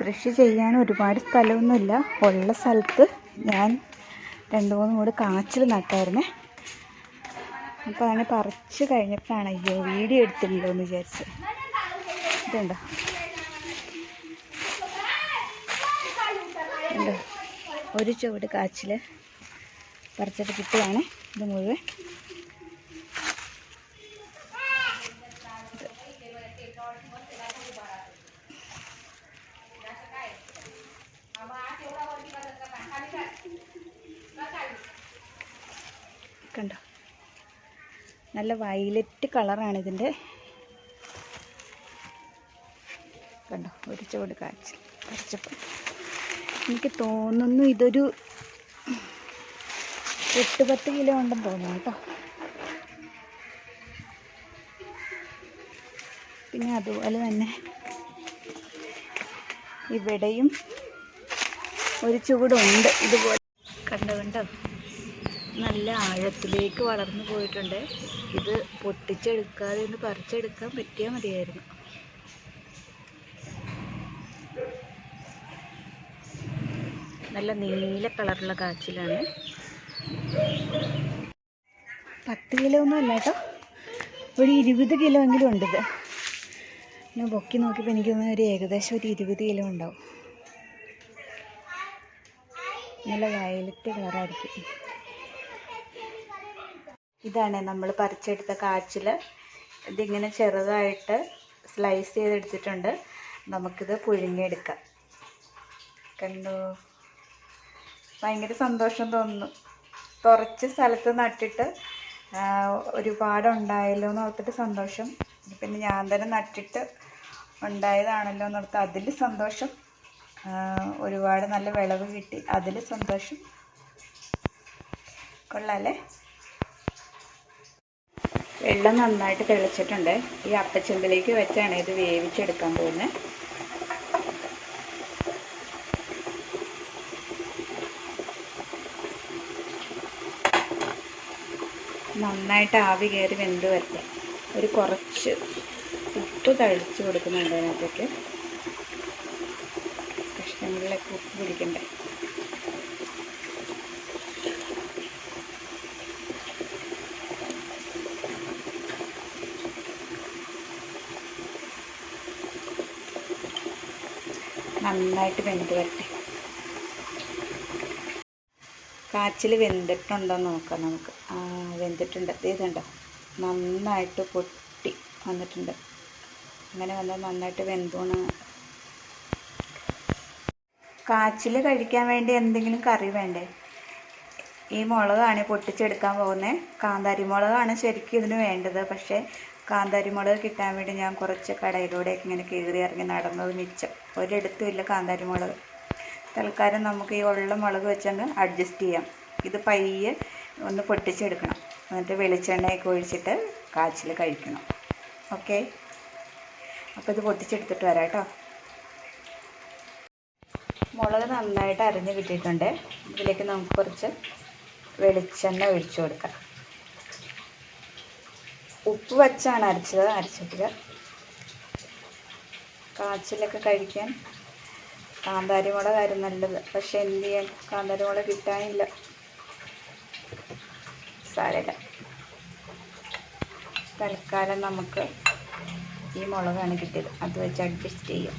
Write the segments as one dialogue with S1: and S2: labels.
S1: കൃഷി ചെയ്യാൻ ഒരുപാട് സ്ഥലമൊന്നുമില്ല. ഉള്ള സ്ഥലത്ത് ഞാൻ രണ്ട് മൂന്ന് മൂട് കാച്ചിൽ നട്ടായിരുന്നേ. അപ്പോൾ അങ്ങനെ പറിച്ച് കഴിഞ്ഞപ്പോഴാണ് അയ്യോ വീഡിയോ എടുത്തില്ലല്ലോ എന്ന് വിചാരിച്ച്. ഇതുണ്ടോ? ഉണ്ടോ ഒരു ചുവട് കാച്ചിൽ പറിച്ചിട്ട് കിട്ടുകയാണ് ഇത് മുഴുവൻ. കണ്ടോ? നല്ല വയലറ്റ് കളറാണ് ഇതിന്റെ. കണ്ടോ? ഒരു ചുവട് കാഴ്ച കുറച്ചപ്പോൾ എനിക്ക് തോന്നുന്നു ഇതൊരു എട്ട് പത്ത് കിലോ ഉണ്ടെന്ന് തോന്നുന്നു കേട്ടോ. പിന്നെ അതുപോലെ തന്നെ ഇവിടെയും ഒരു ചുവടുണ്ട് ഇതുപോലെ. കണ്ടോ കണ്ടോ? നല്ല ആഴത്തിലേക്ക് വളർന്നു പോയിട്ടുണ്ട്. ഇത് പൊട്ടിച്ചെടുക്കാതെ ഒന്ന് പറിച്ചെടുക്കാൻ പറ്റിയാൽ മതിയായിരുന്നു. നല്ല നീല കളറുള്ള കാച്ചിലാണ്. പത്ത് കിലോ ഒന്നും അല്ല കേട്ടോ. ഒരു ഇരുപത് കിലോ എങ്കിലും ഉണ്ട് ഇത്. ഞാൻ പൊക്കി നോക്കിയപ്പോൾ എനിക്ക് തോന്നുന്നു ഒരു ഏകദേശം ഒരു ഇരുപത് കിലോ ഉണ്ടാവും. നല്ല വയലറ്റ് കളറായിരിക്കും. ഇതാണ് നമ്മൾ പറിച്ചെടുത്ത കാച്ചിൽ ഇതിങ്ങനെ ചെറുതായിട്ട് സ്ലൈസ് ചെയ്തെടുത്തിട്ടുണ്ട്. നമുക്കിത് പുഴുങ്ങിയെടുക്കാം. കണ്ടു? ഭയങ്കര സന്തോഷം തോന്നുന്നു. കുറച്ച് സ്ഥലത്ത് നട്ടിട്ട് ഒരുപാട് ഒരുപാടുണ്ടായല്ലോ എന്ന് ഓർത്തിട്ട് സന്തോഷം. പിന്നെ ഞാൻ തന്നെ നട്ടിട്ട് ഉണ്ടായതാണല്ലോ എന്ന് ഓർത്ത് അതിൽ സന്തോഷം. ഒരുപാട് നല്ല വിളവ് കിട്ടി. അതിൽ സന്തോഷം. കൊള്ളാല്ലേ വെള്ളം നന്നായിട്ട് തിളച്ചിട്ടുണ്ട്. ഈ അപ്പച്ചെമ്പിലേക്ക് വെച്ചാണ് ഇത് വേവിച്ചെടുക്കാൻ പോകുന്നത്. നന്നായിട്ട് ആവി കയറി വെന്ത് വരട്ടെ. ഒരു കുറച്ച് ഉപ്പ് തളിച്ച് കൊടുക്കുന്നുണ്ട് അതിനകത്തേക്ക്. കഷ്ണങ്ങളിലൊക്കെ ഉപ്പ് പിടിക്കണ്ടേ? നന്നായിട്ട് വെന്ത് വരട്ടെ. കാച്ചിൽ വെന്തിട്ടുണ്ടോ നോക്കാം നമുക്ക്. വെന്തിട്ടുണ്ട്. ഇതുണ്ടോ? നന്നായിട്ട് പൊട്ടി വന്നിട്ടുണ്ട്. അങ്ങനെ വന്നാൽ നന്നായിട്ട് വെന്തോണ്. കാച്ചിൽ കഴിക്കാൻ വേണ്ടി എന്തെങ്കിലും കറി വേണ്ടേ? ഈ മുളകാണ് പൊട്ടിച്ചെടുക്കാൻ പോകുന്നത്. കാന്താരി മുളകാണ് ശരിക്കും ഇതിന് വേണ്ടത്. പക്ഷേ കാന്താരി മുളക് കിട്ടാൻ വേണ്ടി ഞാൻ കുറച്ച് കടയിലൂടെയൊക്കെ ഇങ്ങനെ കയറി ഇറങ്ങി നടന്നത് മിച്ചം. ഒരിടത്തും ഇല്ല കാന്താരി മുളക് തൽക്കാലം നമുക്ക് ഈ ഉള്ള മുളക് വെച്ചങ്ങ് അഡ്ജസ്റ്റ് ചെയ്യാം. ഇത് പയ്യെ ഒന്ന് പൊട്ടിച്ചെടുക്കണം. എന്നിട്ട് വെളിച്ചെണ്ണയൊക്കെ ഒഴിച്ചിട്ട് കാച്ചിൽ കഴിക്കണം. ഓക്കെ അപ്പോൾ ഇത് പൊട്ടിച്ചെടുത്തിട്ട് വരാം കേട്ടോ മുളക് നന്നായിട്ട് അരിഞ്ഞ് കിട്ടിയിട്ടുണ്ട്. ഇതിലേക്ക് നമുക്ക് കുറച്ച് വെളിച്ചെണ്ണ ഒഴിച്ചു കൊടുക്കാം. ഉപ്പ് വച്ചാണ് അരച്ചത് അരച്ചിട്ടില്ല. കാച്ചിലൊക്കെ കഴിക്കാൻ കാന്താരി മുളകായിരുന്നു നല്ലത്. പക്ഷെ എന്ത് ചെയ്യാൻ കാന്താരി മുളക് കിട്ടാനില്ല. സാരമില്ല. തൽക്കാലം നമുക്ക് ഈ മുളകാണ് കിട്ടിയത്. അത് വെച്ച് അഡ്ജസ്റ്റ് ചെയ്യാം.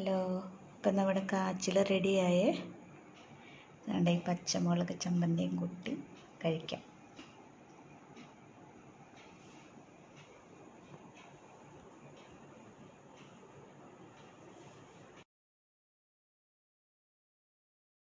S1: ഹലോ ഇപ്പം നമ്മുടെ കാച്ചിൽ റെഡിയായേ. അതുകൊണ്ട് ഈ പച്ചമുളക് ചമ്മന്തിയും കൂട്ടി കഴിക്കാം.